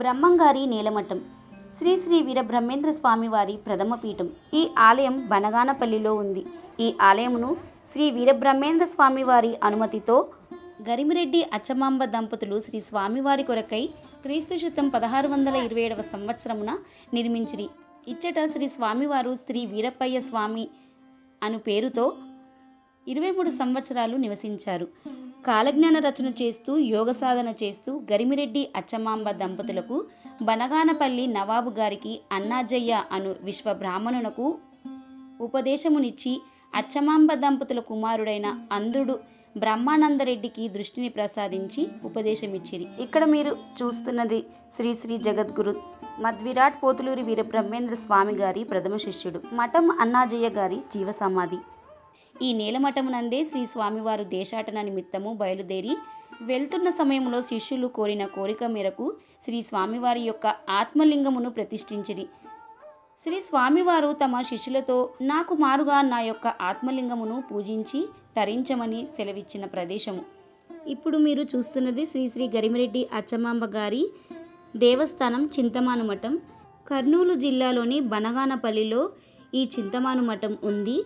బ్రహ్మంగారి నేలమఠం శ్రీ శ్రీ వీరబ్రహ్మేంద్ర స్వామివారి ప్రథమ పీఠం. ఈ ఆలయం బనగానపల్లిలో ఉంది. ఈ ఆలయమును శ్రీ వీరబ్రహ్మేంద్ర స్వామివారి అనుమతితో గరిమిరెడ్డి అచ్చమాంబ దంపతులు శ్రీ స్వామివారి కొరకై క్రీస్తు శతం పదహారు వందల ఇరవై ఏడవ సంవత్సరమున నిర్మించిరి. ఇచ్చట శ్రీ స్వామివారు శ్రీ వీరప్పయ్య స్వామి అను పేరుతో ఇరవై మూడు సంవత్సరాలు నివసించారు. కాలజ్ఞాన రచన చేస్తూ యోగ సాధన చేస్తూ గరిమిరెడ్డి అచ్చమాంబ దంపతులకు బనగానపల్లి నవాబు గారికి అన్నాజయ్య అను విశ్వ బ్రాహ్మణునకు ఉపదేశమునిచ్చి అచ్చమాంబ దంపతుల కుమారుడైన అంధుడు బ్రహ్మానందరెడ్డికి దృష్టిని ప్రసాదించి ఉపదేశమిచ్చిరి. ఇక్కడ మీరు చూస్తున్నది శ్రీ శ్రీ జగద్గురు మద్విరాట్ పోతులూరి వీర బ్రహ్మేంద్ర స్వామి గారి ప్రథమ శిష్యుడు మఠం అన్నాజయ్య గారి జీవ సమాధి ఈ నేలమఠమునందే శ్రీ స్వామివారు దేశాటన నిమిత్తము బయలుదేరి వెళ్తున్న సమయంలో శిష్యులు కోరిన కోరిక మేరకు శ్రీ స్వామివారి యొక్క ఆత్మలింగమును ప్రతిష్ఠించిరి. శ్రీ స్వామివారు తమ శిష్యులతో నాకు మారుగా నా యొక్క ఆత్మలింగమును పూజించి తరించమని సెలవిచ్చిన ప్రదేశము. ఇప్పుడు మీరు చూస్తున్నది శ్రీ శ్రీ గరిమిరెడ్డి అచ్చమాంబ గారి దేవస్థానం చింతమాను మఠం. కర్నూలు జిల్లాలోని బనగానపల్లిలో ఈ చింతమాను మఠం ఉంది.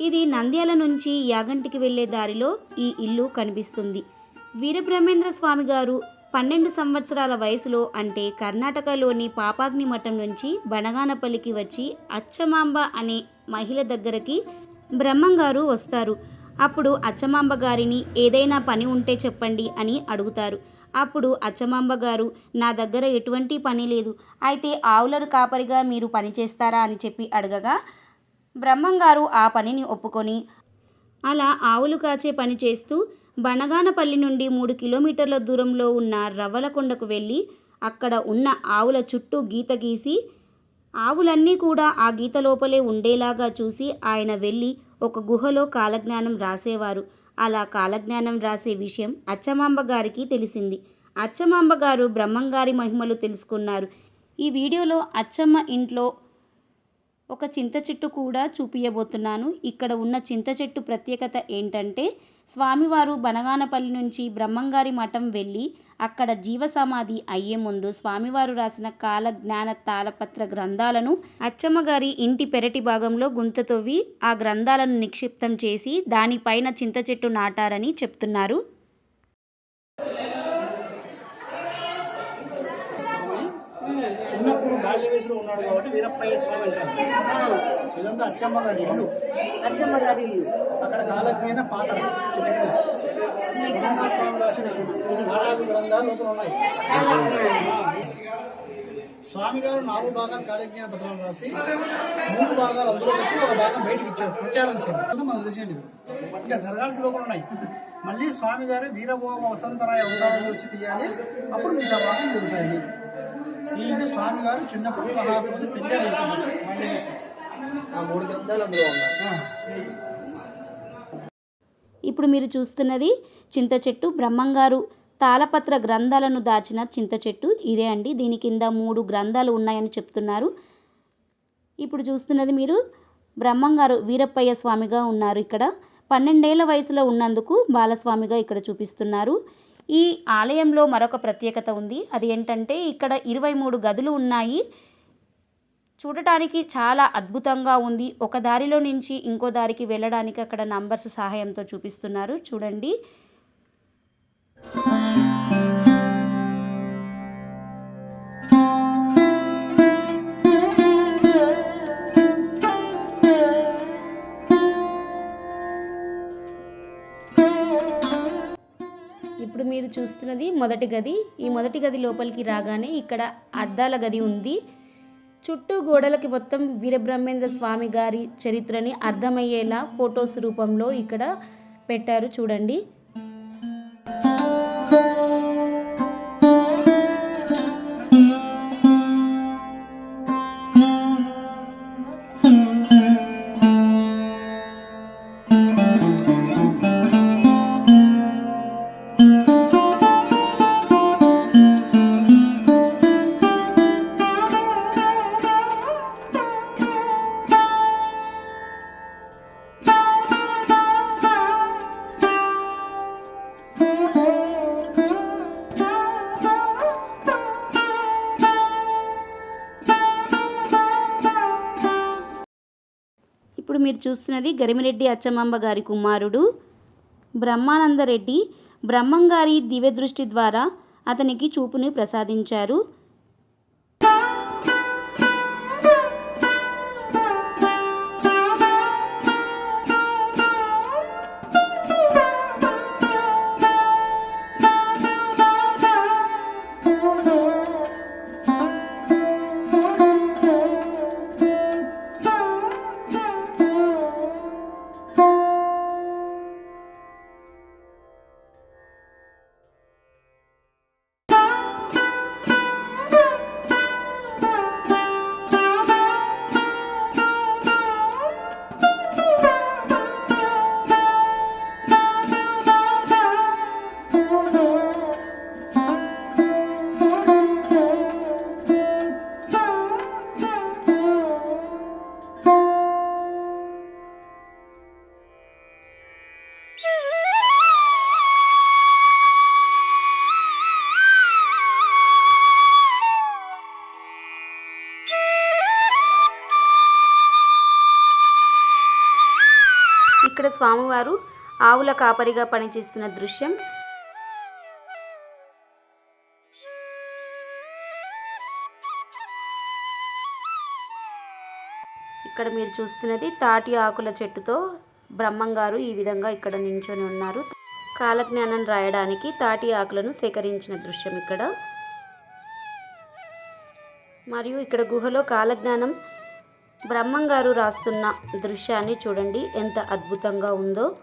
ఇది నంద్యాల నుంచి యాగంటికి వెళ్ళే దారిలో ఈ ఇల్లు కనిపిస్తుంది. వీరబ్రహ్మేంద్ర స్వామి గారు పన్నెండు సంవత్సరాల వయసులో అంటే కర్ణాటకలోని పాపాగ్ని మఠం నుంచి బనగానపల్లికి వచ్చి అచ్చమాంబ అనే మహిళ దగ్గరకి బ్రహ్మంగారు వస్తారు. అప్పుడు అచ్చమాంబ గారిని ఏదైనా పని ఉంటే చెప్పండి అని అడుగుతారు. అప్పుడు అచ్చమాంబ గారు నా దగ్గర ఎటువంటి పని లేదు. అయితే ఆవులను కాపరిగా మీరు పని చేస్తారా? అని చెప్పి అడగగా బ్రహ్మంగారు ఆ పనిని ఒప్పుకొని అలా ఆవులు కాచే పని చేస్తూ బనగానపల్లి నుండి మూడు కిలోమీటర్ల దూరంలో ఉన్న రవ్వలకొండకు వెళ్ళి అక్కడ ఉన్న ఆవుల చుట్టూ గీత గీసి ఆవులన్నీ కూడా ఆ గీత లోపలే ఉండేలాగా చూసి ఆయన వెళ్ళి ఒక గుహలో కాలజ్ఞానం రాసేవారు. అలా కాలజ్ఞానం రాసే విషయం అచ్చమాంబ గారికి తెలిసింది. అచ్చమాంబ గారు బ్రహ్మంగారి మహిమలు తెలుసుకున్నారు. ఈ వీడియోలో అచ్చమ్మ ఇంట్లో ఒక చింత చెట్టు కూడా చూపించబోతున్నాను ఇక్కడ ఉన్న చింత చెట్టు ప్రత్యేకత ఏంటంటే స్వామివారు బనగానపల్లి నుంచి బ్రహ్మంగారి మఠం వెళ్ళి అక్కడ జీవసమాధి అయ్యే ముందు స్వామివారు రాసిన కాల జ్ఞాన తాళపత్ర గ్రంథాలను అచ్చమ్మగారి ఇంటి పెరటి భాగంలో గుంత తవ్వి ఆ గ్రంథాలను నిక్షిప్తం చేసి దానిపైన చింత చెట్టు నాటారని చెప్తున్నారు. వయసులో ఉన్నాడు కాబట్టి వీరప్పయ్య స్వామి అంటారు. ఇదంతా అచ్చమ్మ గారి ఇల్లు. అచ్చమ్మ గారి ఇల్లు. అక్కడ కాలజ్ఞాన పాత్ర చెట్టు స్వామి రాసిన నాటాది గ్రంథాలు లోపల ఉన్నాయి. స్వామి గారు నాలుగు భాగాలు కాలజ్ఞాన పత్రాలు రాసి మూడు భాగాలు అందులో పెట్టి ఒక భాగం బయటకు ఇచ్చారు. ప్రచారం చేయాలి మనం తెలిసేయండి ఇంకా జరగాల్సిన లోపల ఉన్నాయి. మళ్ళీ స్వామి గారు వీరభోగ వసంతరాయ అవతారాలు వచ్చి తీయాలి. అప్పుడు మిగతా భాగం జరుగుతాయి స్వామి గారు చిన్నప్పుడు ఆ మూడు గ్రంథాలు అందులో ఉన్నాయి. ఆ. ఇప్పుడు మీరు చూస్తున్నది చింత చెట్టు బ్రహ్మంగారు తాళపత్ర గ్రంథాలను దాచిన చింత చెట్టు ఇదే అండి. దీని కింద మూడు గ్రంథాలు ఉన్నాయని చెప్తున్నారు. ఇప్పుడు చూస్తున్నది మీరు బ్రహ్మంగారు వీరప్పయ్య స్వామిగా ఉన్నారు ఇక్కడ. పన్నెండేళ్ళ వయసులో ఉన్నందుకు బాలస్వామిగా ఇక్కడ చూపిస్తున్నారు. ఈ ఆలయంలో మరొక ప్రత్యేకత ఉంది. అది ఏంటంటే ఇక్కడ ఇరవై మూడు గదులు ఉన్నాయి. చూడటానికి చాలా అద్భుతంగా ఉంది. ఒక దారిలో నుంచి ఇంకో దారికి వెళ్ళడానికి అక్కడ నంబర్స్ సహాయంతో చూపిస్తున్నారు. చూడండి. ఇప్పుడు మీరు చూస్తున్నది మొదటి గది. ఈ మొదటి గది లోపలికి రాగానే ఇక్కడ అద్దాల గది ఉంది. చుట్టూ గోడలకి మొత్తం వీరబ్రహ్మేంద్ర స్వామి గారి చరిత్రని అర్థమయ్యేలా ఫొటోస్ రూపంలో ఇక్కడ పెట్టారు చూడండి. మీరు చూస్తున్నది గరిమిరెడ్డి అచ్చమాంబ గారి కుమారుడు బ్రహ్మానందరెడ్డి. బ్రహ్మంగారి దివ్య దృష్టి ద్వారా అతనికి చూపుని ప్రసాదించారు. ఇక్కడ స్వామివారు ఆవుల కాపరిగా పనిచేస్తున్న దృశ్యం. ఇక్కడ మీరు చూస్తున్నది తాటి ఆకుల చెట్టుతో బ్రహ్మంగారు ఈ విధంగా ఇక్కడ నించొని ఉన్నారు. కాలజ్ఞానం రాయడానికి తాటి ఆకులను సేకరించిన దృశ్యం ఇక్కడ. మరియు ఇక్కడ గుహలో కాలజ్ఞానం బ్రహ్మంగారు రాస్తున్న దృశ్యాన్ని చూడండి. ఎంత అద్భుతంగా ఉందో.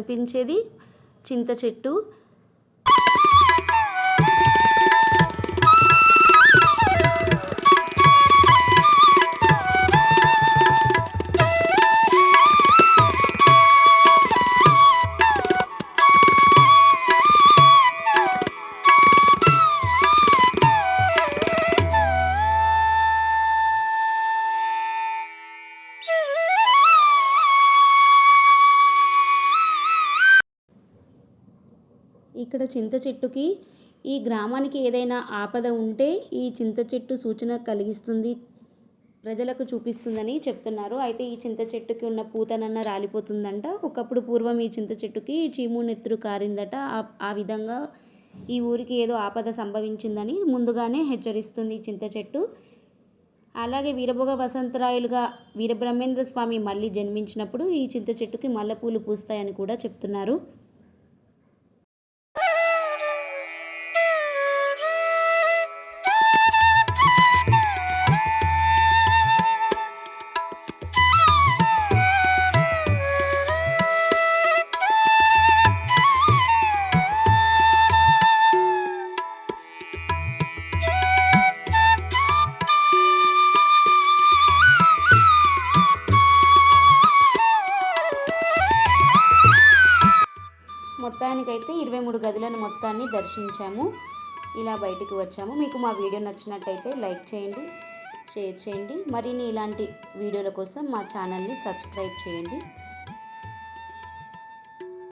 కనిపించేది చింత చెట్టు. ఇక్కడ చింత చెట్టుకి ఈ గ్రామానికి ఏదైనా ఆపద ఉంటే ఈ చింత చెట్టు సూచన కలిగిస్తుంది ప్రజలకు చూపిస్తుందని చెప్తున్నారు. అయితే ఈ చింత చెట్టుకి ఉన్న పూతనన్న రాలిపోతుందంట. ఒకప్పుడు పూర్వం ఈ చింత చెట్టుకి చీము నెత్తురు కారిందట. ఆ- విధంగా ఈ ఊరికి ఏదో ఆపద సంభవించిందని ముందుగానే హెచ్చరిస్తుంది ఈ చింత చెట్టు. అలాగే వీరభోగ వసంతరాయులుగా వీరబ్రహ్మేంద్ర స్వామి మళ్ళీ జన్మించినప్పుడు ఈ చింత చెట్టుకి మల్లెపూలు పూస్తాయని కూడా చెప్తున్నారు. మొత్తానికైతే ఇరవై మూడు గదులను మొత్తాన్ని దర్శించాము. ఇలా బయటికి వచ్చాము. మీకు మా వీడియో నచ్చినట్టయితే లైక్ చేయండి షేర్ చేయండి. మరిన్ని ఇలాంటి వీడియోల కోసం మా ఛానల్ని సబ్స్క్రైబ్ చేయండి.